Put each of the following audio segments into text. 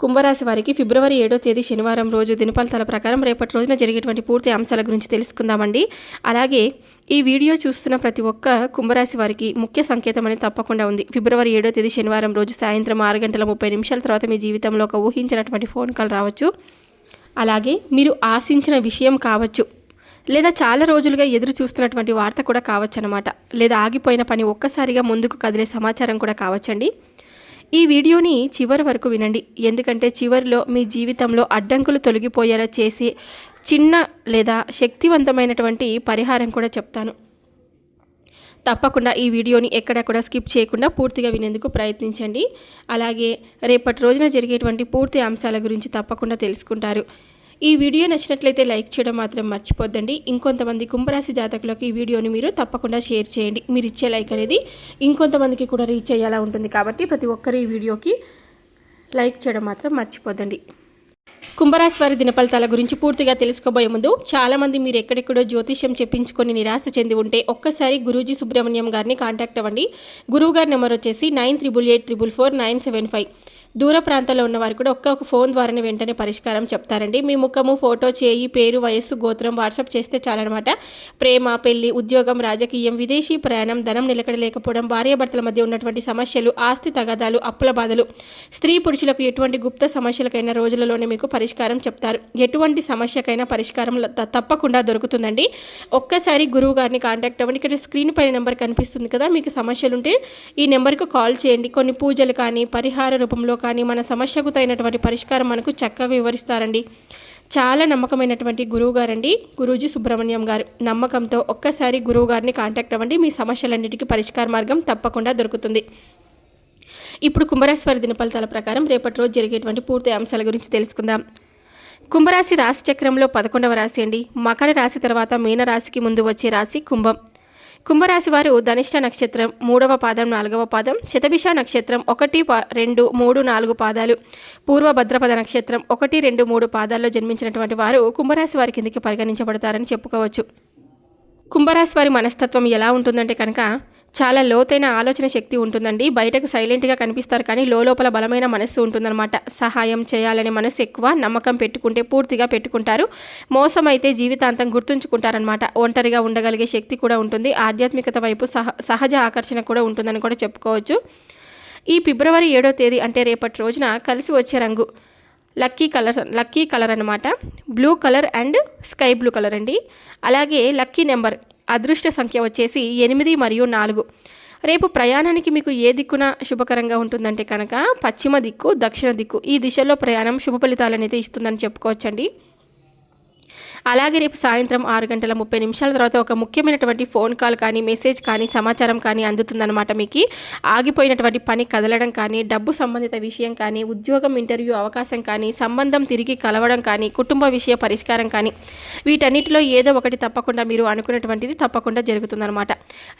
కుంభరాశి వారికి ఫిబ్రవరి ఏడో తేదీ శనివారం రోజు దినఫలితాల ప్రకారం రేపటి రోజున జరిగేటువంటి పూర్తి అంశాల గురించి తెలుసుకుందామండి. అలాగే ఈ వీడియో చూస్తున్న ప్రతి ఒక్క కుంభరాశి వారికి ముఖ్య సంకేతం అనేది తప్పకుండా ఉంది. ఫిబ్రవరి ఏడో తేదీ శనివారం రోజు సాయంత్రం ఆరు గంటల ముప్పై నిమిషాల తర్వాత మీ జీవితంలో ఒక ఊహించినటువంటి ఫోన్ కాల్ రావచ్చు. అలాగే మీరు ఆశించిన విషయం కావచ్చు. లేదా చాలా రోజులుగా ఎదురు చూస్తున్నటువంటి వార్త కూడా కావచ్చు అనమాట లేదా ఆగిపోయిన పని ఒక్కసారిగా ముందుకు కదిలే సమాచారం కూడా కావచ్చండి. ఈ వీడియోని చివరి వరకు వినండి. ఎందుకంటే చివరిలో మీ జీవితంలో అడ్డంకులు తొలగిపోయేలా చేసి చిన్న లేదా శక్తివంతమైనటువంటి పరిహారం కూడా చెప్తాను. తప్పకుండా ఈ వీడియోని ఎక్కడెక్కడ స్కిప్ చేయకుండా పూర్తిగా వినేందుకు ప్రయత్నించండి. అలాగే రేపటి రోజున జరిగేటువంటి పూర్తి అంశాల గురించి తప్పకుండా తెలుసుకుంటారు. ఈ వీడియో నచ్చినట్లయితే లైక్ చేయడం మాత్రం మర్చిపోద్దండి. ఇంకొంతమంది కుంభరాశి జాతకులకు ఈ వీడియోని మీరు తప్పకుండా షేర్ చేయండి. మీరు ఇచ్చే లైక్ అనేది ఇంకొంతమందికి కూడా రీచ్ అయ్యేలా ఉంటుంది కాబట్టి ప్రతి ఒక్కరు ఈ వీడియోకి లైక్ చేయడం మాత్రం మర్చిపోద్దండి. కుంభరాశి వారి దినఫలితాల గురించి పూర్తిగా తెలుసుకోబోయే ముందు చాలామంది మీరు ఎక్కడెక్కడో జ్యోతిష్యం చెప్పించుకొని నిరాశ చెంది ఉంటే ఒక్కసారి గురూజీ సుబ్రహ్మణ్యం గారిని కాంటాక్ట్ అవ్వండి. గురువు గారి నెంబర్ వచ్చేసి nine triple eight triple four nine seven five. దూర ప్రాంతాల్లో ఉన్న వారు కూడా ఒక్క ఒక ఫోన్ ద్వారానే వెంటనే పరిష్కారం చెప్తారండి. మీ ముఖము ఫోటో చేయి పేరు వయస్సు గోత్రం వాట్సాప్ చేస్తే చాలన్నమాట. ప్రేమ పెళ్ళి ఉద్యోగం రాజకీయం విదేశీ ప్రయాణం ధనం నిలకడలేకపోవడం భార్యాభర్తల మధ్య ఉన్నటువంటి సమస్యలు ఆస్తి తగాదాలు అప్పుల బాధలు స్త్రీ పురుషులకు ఎటువంటి గుప్త సమస్యలకైనా రోజులలోనే మీకు పరిష్కారం చెప్తారు. ఎటువంటి సమస్యకైనా పరిష్కారం త- తప్పకుండా దొరుకుతుందండి. ఒక్కసారి గురువు గారిని కాంటాక్ట్ అవ్వండి. ఇక్కడ స్క్రీన్ పైన నెంబర్ కనిపిస్తుంది కదా మీకు సమస్యలు ఉంటే ఈ నెంబర్కు కాల్ చేయండి. కొన్ని పూజలు కానీ పరిహార రూపంలో కానీ మన సమస్యకు తగినటువంటి పరిష్కారం మనకు చక్కగా వివరిస్తారండి. చాలా నమ్మకమైనటువంటి గురువు గారండి గురూజీ సుబ్రహ్మణ్యం గారు. నమ్మకంతో ఒక్కసారి గురువు గారిని కాంటాక్ట్ అవ్వండి మీ సమస్యలన్నిటికీ పరిష్కార మార్గం తప్పకుండా దొరుకుతుంది. ఇప్పుడు కుంభరాశి వారి దినఫలితాల ప్రకారం రేపటి రోజు జరిగేటువంటి పూర్తి అంశాల గురించి తెలుసుకుందాం. కుంభరాశి రాశి చక్రంలో పదకొండవ రాశి అండి. మకర రాశి తర్వాత మీన రాశికి ముందు వచ్చే రాశి కుంభం. కుంభరాశి వారు ధనిష్ట నక్షత్రం మూడవ పాదం నాలుగవ పాదం శతభిష నక్షత్రం ఒకటి రెండు మూడు నాలుగు పాదాలు. పూర్వ భద్రపద నక్షత్రం ఒకటి రెండు మూడు పాదాల్లో జన్మించినటువంటి వారు కుంభరాశి వారి కిందికి పరిగణించబడతారని చెప్పుకోవచ్చు. కుంభరాశి వారి మనస్తత్వం ఎలా ఉంటుందంటే కనుక చాలా లోతైన ఆలోచన శక్తి ఉంటుందండి. బయటకు సైలెంట్గా కనిపిస్తారు కానీ లోపల బలమైన మనస్సు ఉంటుందన్నమాట. సహాయం చేయాలనే మనస్సు ఎక్కువ నమ్మకం పెట్టుకుంటే పూర్తిగా పెట్టుకుంటారు. మోసం అయితే జీవితాంతం గుర్తుంచుకుంటారనమాట ఒంటరిగా ఉండగలిగే శక్తి కూడా ఉంటుంది. ఆధ్యాత్మికత వైపు సహ సహజ ఆకర్షణ కూడా ఉంటుందని కూడా చెప్పుకోవచ్చు. ఈ ఫిబ్రవరి ఏడో తేదీ అంటే రేపటి రోజున కలిసి వచ్చే రంగు లక్కీ కలర్ లక్కీ కలర్ అనమాట blue colour and sky blue colour అండి. అలాగే లక్కీ నెంబర్ అదృష్ట సంఖ్య వచ్చేసి ఎనిమిది మరియు నాలుగు. రేపు ప్రయాణానికి మీకు ఏ దిక్కున శుభకరంగా ఉంటుందంటే కనుక పశ్చిమ దిక్కు దక్షిణ దిక్కు ఈ దిశలో ప్రయాణం శుభ ఫలితాలనైతే ఇస్తుందని చెప్పుకోవచ్చండి. అలాగే రేపు సాయంత్రం ఆరు గంటల ముప్పై నిమిషాల తర్వాత ఒక ముఖ్యమైనటువంటి ఫోన్ కాల్ కానీ మెసేజ్ కానీ సమాచారం కానీ అందుతుందన్నమాట మీకు. ఆగిపోయినటువంటి పని కదలడం కానీ డబ్బు సంబంధిత విషయం కానీ ఉద్యోగం ఇంటర్వ్యూ అవకాశం కానీ సంబంధం తిరిగి కలవడం కానీ కుటుంబ విషయ పరిష్కారం కానీ వీటన్నిటిలో ఏదో ఒకటి తప్పకుండా మీరు అనుకున్నటువంటిది తప్పకుండా జరుగుతుందన్నమాట.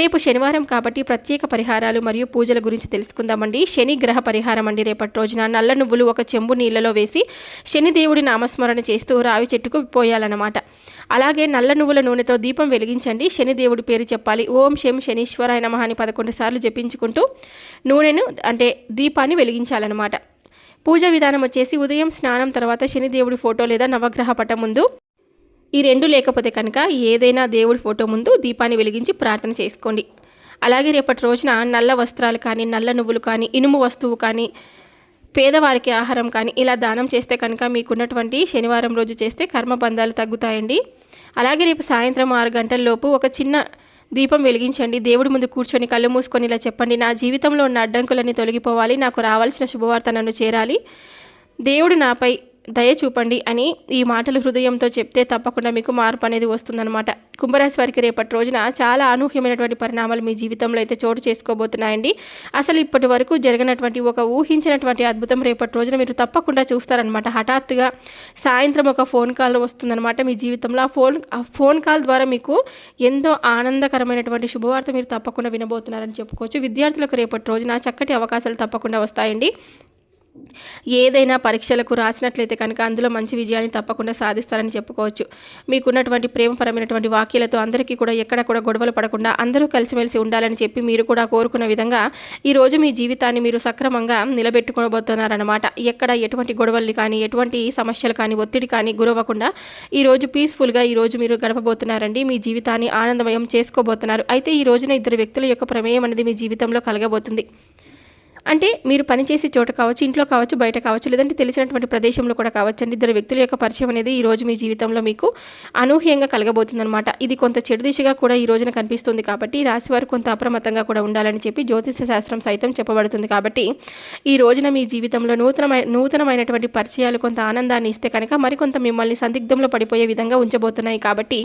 రేపు శనివారం కాబట్టి ప్రత్యేక పరిహారాలు మరియు పూజల గురించి తెలుసుకుందామండి. శని గ్రహ పరిహారం అండి రేపటి రోజున. నల్ల నువ్వులు ఒక చెంబు నీళ్ళలో వేసి శనిదేవుడి నామస్మరణ చేస్తూ రావి చెట్టుకు పోయారు చేయాలన్నమాట. అలాగే నల్ల నువ్వుల నూనెతో దీపం వెలిగించండి. శనిదేవుడి పేరు చెప్పాలి. ఓం శం శనీశ్వరాయ నమ అని పదకొండు సార్లు జపించుకుంటూ నూనెను అంటే దీపాన్ని వెలిగించాలన్నమాట. పూజ విధానం వచ్చేసి ఉదయం స్నానం తర్వాత శనిదేవుడి ఫోటో లేదా నవగ్రహ పటం ముందు ఈ రెండు లేకపోతే కనుక ఏదైనా దేవుడి ఫోటో ముందు దీపాన్ని వెలిగించి ప్రార్థన చేసుకోండి. అలాగే రేపటి రోజున నల్ల వస్త్రాలు కానీ నల్ల నువ్వులు కానీ ఇనుము వస్తువు కానీ పేదవారికి ఆహారం కానీ ఇలా దానం చేస్తే కనుక మీకున్నటువంటి శనివారం రోజు చేస్తే కర్మబంధాలు తగ్గుతాయండి. అలాగే రేపు సాయంత్రం ఆరు గంటల లోపు ఒక చిన్న దీపం వెలిగించండి. దేవుడి ముందు కూర్చొని కళ్ళు మూసుకొని ఇలా చెప్పండి నా జీవితంలో ఉన్న అడ్డంకులన్నీ తొలగిపోవాలి నాకు రావాల్సిన శుభవార్త నన్ను చేరాలి. దేవుడు నాపై దయ చూపండి అని ఈ మాటలు హృదయంతో చెప్తే తప్పకుండా మీకు మార్పు అనేది వస్తుందన్నమాట. కుంభరాశి వారికి రేపటి రోజున చాలా అనూహ్యమైనటువంటి పరిణామాలు మీ జీవితంలో అయితే చోటు చేసుకోబోతున్నాయండి. అసలు ఇప్పటి వరకు జరిగినటువంటి ఒక ఊహించినటువంటి అద్భుతం రేపటి రోజున మీరు తప్పకుండా చూస్తారనమాట హఠాత్తుగా సాయంత్రం ఒక ఫోన్ కాల్ వస్తుందన్నమాట మీ జీవితంలో. ఆ ఫోన్ ఆ ఫోన్ కాల్ ద్వారా మీకు ఎంతో ఆనందకరమైనటువంటి శుభవార్త మీరు తప్పకుండా వినబోతున్నారని చెప్పుకోవచ్చు. విద్యార్థులకు రేపటి రోజున చక్కటి అవకాశాలు తప్పకుండా వస్తాయండి. ఏదైనా పరీక్షలకు రాసినట్లయితే కనుక అందులో మంచి విజయాన్ని తప్పకుండా సాధిస్తారని చెప్పుకోవచ్చు. మీకున్నటువంటి ప్రేమపరమైనటువంటి వాక్యాలతో అందరికీ కూడా ఎక్కడ కూడా గొడవలు పడకుండా అందరూ కలిసిమెలిసి ఉండాలని చెప్పి మీరు కూడా కోరుకున్న విధంగా ఈరోజు మీ జీవితాన్ని మీరు సక్రమంగా నిలబెట్టుకోబోతున్నారన్నమాట. ఎక్కడ ఎటువంటి గొడవలు కానీ ఎటువంటి సమస్యలు కానీ ఒత్తిడి కానీ గురవ్వకుండా ఈరోజు పీస్ఫుల్గా ఈరోజు మీరు గడపబోతున్నారండి. మీ జీవితాన్ని ఆనందమయం చేసుకోబోతున్నారు. అయితే ఈ రోజున ఇద్దరు వ్యక్తుల యొక్క ప్రమేయం అనేది మీ జీవితంలో కలగబోతుంది. అంటే మీరు పనిచేసే చోట కావచ్చు ఇంట్లో కావచ్చు బయట కావచ్చు లేదంటే తెలిసినటువంటి ప్రదేశంలో కూడా కావచ్చు అండి ఇద్దరు వ్యక్తుల యొక్క పరిచయం అనేది ఈ రోజు మీ జీవితంలో మీకు అనూహ్యంగా కలగబోతుందన్నమాట. ఇది కొంత చెడు దిశగా కూడా ఈ రోజున కనిపిస్తుంది కాబట్టి రాశి వారు కొంత అప్రమత్తంగా కూడా ఉండాలని చెప్పి జ్యోతిష శాస్త్రం సైతం చెప్పబడుతుంది కాబట్టి ఈ రోజున మీ జీవితంలో నూతనమై నూతనమైనటువంటి పరిచయాలు కొంత ఆనందాన్ని ఇస్తే కనుక మరికొంత మిమ్మల్ని సందిగ్ధంలో పడిపోయే విధంగా ఉంచబోతున్నాయి కాబట్టి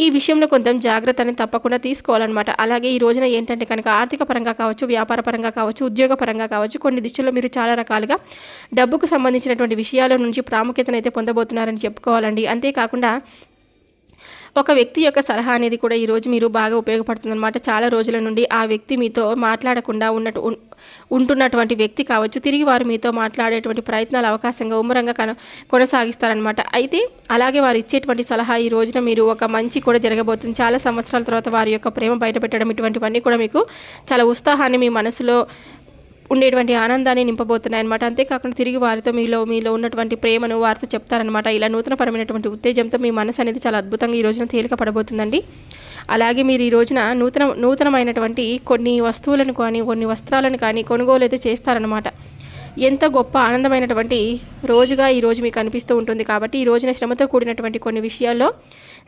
ఈ విషయంలో కొంచెం జాగ్రత్తని తప్పకుండా తీసుకోవాలన్నమాట. అలాగే ఈ రోజున ఏంటంటే కనుక ఆర్థిక పరంగా కావచ్చు వ్యాపార పరంగా కావచ్చు ఉద్యోగ పరంగా కావచ్చు. కొన్ని దిశల్లో మీరు చాలా రకాలుగా డబ్బుకు సంబంధించినటువంటి విషయాల నుంచి ప్రాముఖ్యతను అయితే పొందబోతున్నారని చెప్పుకోవాలండి. అంతేకాకుండా ఒక వ్యక్తి యొక్క సలహా అనేది కూడా ఈరోజు మీరు బాగా ఉపయోగపడుతుందన్నమాట. చాలా రోజుల నుండి ఆ వ్యక్తి మీతో మాట్లాడకుండా ఉన్నట్టు ఉంటున్నటువంటి వ్యక్తి కావచ్చు. తిరిగి వారు మీతో మాట్లాడేటువంటి ప్రయత్నాలు అవకాశంగా ఉమ్మరంగా కన కొనసాగిస్తారనమాట అయితే అలాగే వారు ఇచ్చేటువంటి సలహా ఈ రోజున మీరు ఒక మంచి కూడా జరగబోతుంది. చాలా సంవత్సరాల తర్వాత వారి యొక్క ప్రేమ బయటపెట్టడం ఇటువంటివన్నీ కూడా మీకు చాలా ఉత్సాహాన్ని మీ మనసులో ఉండేటువంటి ఆనందాన్ని నింపబోతున్నాయి అనమాట అంతేకాకుండా తిరిగి వారితో మీలో మీలో ఉన్నటువంటి ప్రేమను వారితో చెప్తారనమాట ఇలా నూతనపరమైనటువంటి ఉత్తేజంతో మీ మనసు అనేది చాలా అద్భుతంగా ఈ రోజున తేలిక పడబోతుందండి అలాగే మీరు ఈ రోజున నూతన నూతనమైనటువంటి కొన్ని వస్తువులను కానీ కొన్ని వస్త్రాలను కానీ కొనుగోలు అయితే చేస్తారనమాట ఎంత గొప్ప ఆనందమైనటువంటి రోజుగా ఈరోజు మీకు అనిపిస్తూ ఉంటుంది కాబట్టి ఈ రోజున శ్రమతో కూడినటువంటి కొన్ని విషయాల్లో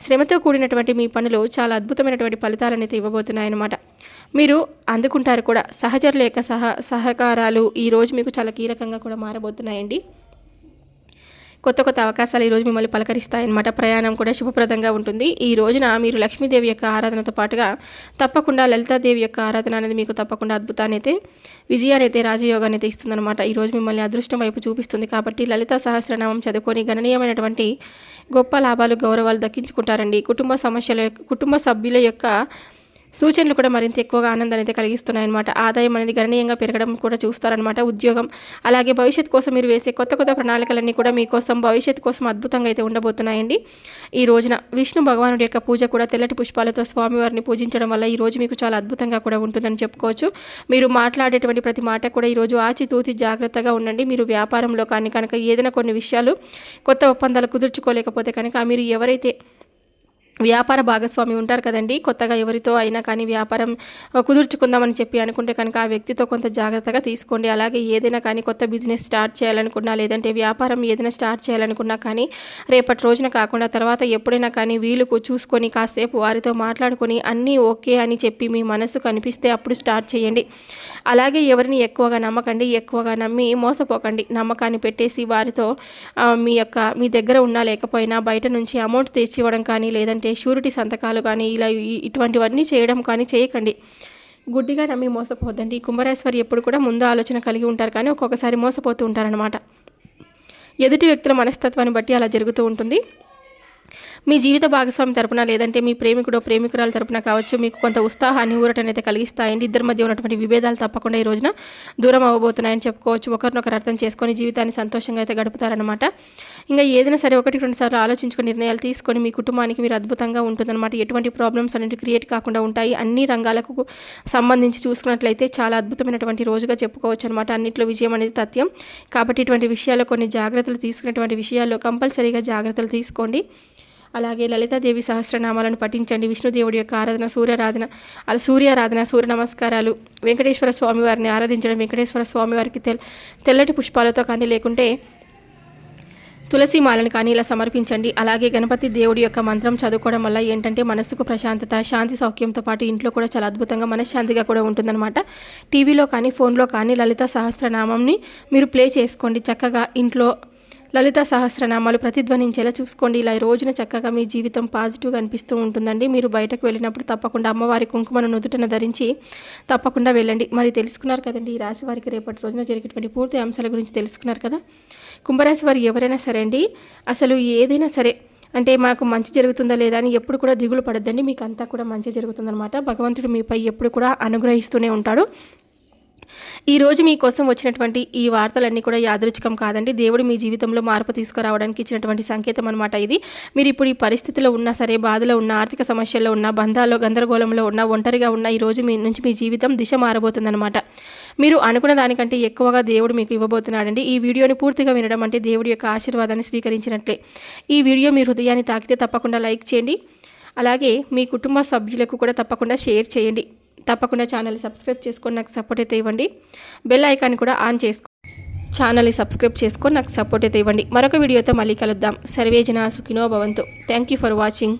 శ్రమతో కూడినటువంటి మీ పనులు చాలా అద్భుతమైనటువంటి ఫలితాలను అయితే ఇవ్వబోతున్నాయన్నమాట. మీరు అందుకుంటారు కూడా సహచరుల యొక్క సహ సహకారాలు ఈరోజు మీకు చాలా కీలకంగా కూడా మారబోతున్నాయండి. కొత్త కొత్త అవకాశాలు ఈరోజు మిమ్మల్ని పలకరిస్తాయన్నమాట. ప్రయాణం కూడా శుభప్రదంగా ఉంటుంది. ఈ రోజున మీరు లక్ష్మీదేవి యొక్క ఆరాధనతో పాటుగా తప్పకుండా లలితాదేవి యొక్క ఆరాధన అనేది మీకు తప్పకుండా అద్భుతాన్ని అయితే విజయాన్ని అయితే రాజయోగాన్ని అయితే ఇస్తుందన్నమాట. ఈరోజు మిమ్మల్ని అదృష్టం వైపు చూపిస్తుంది కాబట్టి లలిత సహస్రనామం చదువుకొని గణనీయమైనటువంటి గొప్ప లాభాలు గౌరవాలు దక్కించుకుంటారండి. కుటుంబ సమస్యల యొక్క కుటుంబ సభ్యుల యొక్క సూచనలు కూడా మరింత ఎక్కువగా ఆనందాన్ని అయితే కలిగిస్తున్నాయన్నమాట. ఆదాయం అనేది గణనీయంగా పెరగడం కూడా చూస్తారనమాట ఉద్యోగం. అలాగే భవిష్యత్ కోసం మీరు వేసే కొత్త కొత్త ప్రణాళికలన్నీ కూడా మీకోసం భవిష్యత్ కోసం అద్భుతంగా అయితే ఉండబోతున్నాయండి. ఈ రోజున విష్ణు భగవానుడి యొక్క పూజ కూడా తెల్లటి పుష్పాలతో స్వామివారిని పూజించడం వల్ల ఈ రోజు మీకు చాలా అద్భుతంగా కూడా ఉంటుందని చెప్పుకోవచ్చు. మీరు మాట్లాడేటువంటి ప్రతి మాట కూడా ఈరోజు ఆచితూచి జాగ్రత్తగా ఉండండి. మీరు వ్యాపారంలో కానీ కనుక ఏదైనా కొన్ని విషయాలు కొత్త ఒప్పందాలు కుదుర్చుకోలేకపోతే కనుక మీరు ఎవరైతే వ్యాపార భాగస్వామి ఉంటారు కదండి. కొత్తగా ఎవరితో అయినా కానీ వ్యాపారం కుదుర్చుకుందామని చెప్పి అనుకుంటే కనుక ఆ వ్యక్తితో కొంత జాగ్రత్తగా తీసుకోండి. అలాగే ఏదైనా కానీ కొత్త బిజినెస్ స్టార్ట్ చేయాలనుకున్నా లేదంటే వ్యాపారం ఏదైనా స్టార్ట్ చేయాలనుకున్నా కానీ రేపటి రోజున కాకుండా తర్వాత ఎప్పుడైనా కానీ వీలుకు చూసుకొని కాసేపు వారితో మాట్లాడుకొని అన్నీ ఓకే అని చెప్పి మీ మనసు కనిపిస్తే అప్పుడు స్టార్ట్ చేయండి. అలాగే ఎవరిని ఎక్కువగా నమ్మకండి ఎక్కువగా నమ్మి మోసపోకండి. నమ్మకాన్ని పెట్టేసి వారితో మీ యొక్క మీ దగ్గర ఉన్నా లేకపోయినా బయట నుంచి అమౌంట్ తెచ్చి ఇవ్వడం కానీ లేదంటే షూరిటీ సంతకాలు కానీ ఇలా ఇటువంటివన్నీ చేయడం కానీ చేయకండి. గుడ్డిగా నమ్మి మోసపోద్దండి కుంభరేశ్వరి ఎప్పుడు కూడా ముందు ఆలోచన కలిగి ఉంటారు కానీ ఒక్కొక్కసారి మోసపోతూ ఉంటారనమాట ఎదుటి వ్యక్తుల మనస్తత్వాన్ని బట్టి అలా జరుగుతూ ఉంటుంది. మీ జీవిత భాగస్వామి తరపున లేదంటే మీ ప్రేమికుడు ప్రేమికురాల తరపున కావచ్చు మీకు కొంత ఉత్సాహాన్ని ఊరటనైతే కలిగిస్తాయండి. ఇద్దరి మధ్య ఉన్నటువంటి విభేదాలు తప్పకుండా ఈ రోజున దూరం అవ్వబోతున్నాయని చెప్పుకోవచ్చు. ఒకరినొకరు అర్థం చేసుకొని జీవితాన్ని సంతోషంగా అయితే గడుపుతారనమాట ఇంకా ఏదైనా సరే ఒకటి రెండు సార్లు ఆలోచించుకుని నిర్ణయాలు తీసుకొని మీ కుటుంబానికి మీరు అద్భుతంగా ఉంటుందన్నమాట. ఎటువంటి ప్రాబ్లమ్స్ అనేవి క్రియేట్ కాకుండా ఉంటాయి. అన్ని రంగాలకు సంబంధించి చూసుకున్నట్లయితే చాలా అద్భుతమైనటువంటి రోజుగా చెప్పుకోవచ్చు అనమాట అన్నింటిలో విజయం అనేది తథ్యం. కాబట్టి ఇటువంటి విషయాల్లో కొన్ని జాగ్రత్తలు తీసుకునేటువంటి విషయాల్లో కంపల్సరీగా జాగ్రత్తలు తీసుకోండి. అలాగే లలితాదేవి సహస్రనామాలను పఠించండి. విష్ణుదేవుడి యొక్క ఆరాధన సూర్యారాధన అలా సూర్యారాధన సూర్య నమస్కారాలు వెంకటేశ్వర స్వామి వారిని ఆరాధించడం వెంకటేశ్వర స్వామి వారికి తెల్ తెల్లటి పుష్పాలతో కానీ లేకుంటే తులసి మాలను కానీ ఇలా సమర్పించండి. అలాగే గణపతి దేవుడి యొక్క మంత్రం చదువుకోవడం వల్ల ఏంటంటే మనసుకు ప్రశాంతత శాంతి సౌఖ్యంతో పాటు ఇంట్లో కూడా చాలా అద్భుతంగా మనశ్శాంతిగా కూడా ఉంటుందన్నమాట. టీవీలో కానీ ఫోన్లో కానీ లలిత సహస్రనామంని మీరు ప్లే చేసుకోండి. చక్కగా ఇంట్లో లలిత సహస్రనామాలు ప్రతిధ్వనించేలా చూసుకోండి. ఇలా రోజున చక్కగా మీ జీవితం పాజిటివ్గా అనిపిస్తూ ఉంటుందండి. మీరు బయటకు వెళ్ళినప్పుడు తప్పకుండా అమ్మవారి కుంకుమను నుదుటన ధరించి తప్పకుండా వెళ్ళండి. మరి తెలుసుకున్నారు కదండి ఈ రాశి వారికి రేపటి రోజున జరిగేటువంటి పూర్తి అంశాల గురించి తెలుసుకున్నారు కదా. కుంభరాశి వారు ఎవరైనా సరే అండి అసలు ఏదైనా సరే అంటే మాకు మంచి జరుగుతుందా లేదా అని ఎప్పుడు కూడా దిగులు పడద్దండి. మీకు అంతా కూడా మంచి జరుగుతుందనమాట భగవంతుడు మీపై ఎప్పుడు కూడా అనుగ్రహిస్తూనే ఉంటాడు. ఈరోజు మీకోసం వచ్చినటువంటి ఈ వార్తలన్నీ కూడా యాదృచ్ఛికం కాదండి. దేవుడు మీ జీవితంలో మార్పు తీసుకురావడానికి ఇచ్చినటువంటి సంకేతం అనమాట ఇది. మీరు ఇప్పుడు ఈ పరిస్థితిలో ఉన్నా సరే బాధలో ఉన్న ఆర్థిక సమస్యల్లో ఉన్న బంధాల్లో గందరగోళంలో ఉన్న ఒంటరిగా ఉన్న ఈ రోజు మీ నుంచి మీ జీవితం దిశ మారబోతుందన్నమాట. మీరు అనుకున్న దానికంటే ఎక్కువగా దేవుడు మీకు ఇవ్వబోతున్నాడండి. ఈ వీడియోని పూర్తిగా వినడం అంటే దేవుడి యొక్క ఆశీర్వాదాన్ని స్వీకరించినట్లే. ఈ వీడియో మీ హృదయాన్ని తాకితే తప్పకుండా లైక్ చేయండి. అలాగే మీ కుటుంబ సభ్యులకు కూడా తప్పకుండా షేర్ చేయండి. తప్పకుండా ఛానల్ సబ్స్క్రైబ్ చేసుకొని నాకు సపోర్ట్ అయితే ఇవ్వండి. బెల్ ఐకాన్ కూడా ఆన్ చేసుకో ఛానల్ని సబ్స్క్రైబ్ చేసుకొని నాకు సపోర్ట్ అయితే ఇవ్వండి. మరొక వీడియోతో మళ్ళీ కలుద్దాం. సర్వేజన సుఖినో భవంతు. Thank you for watching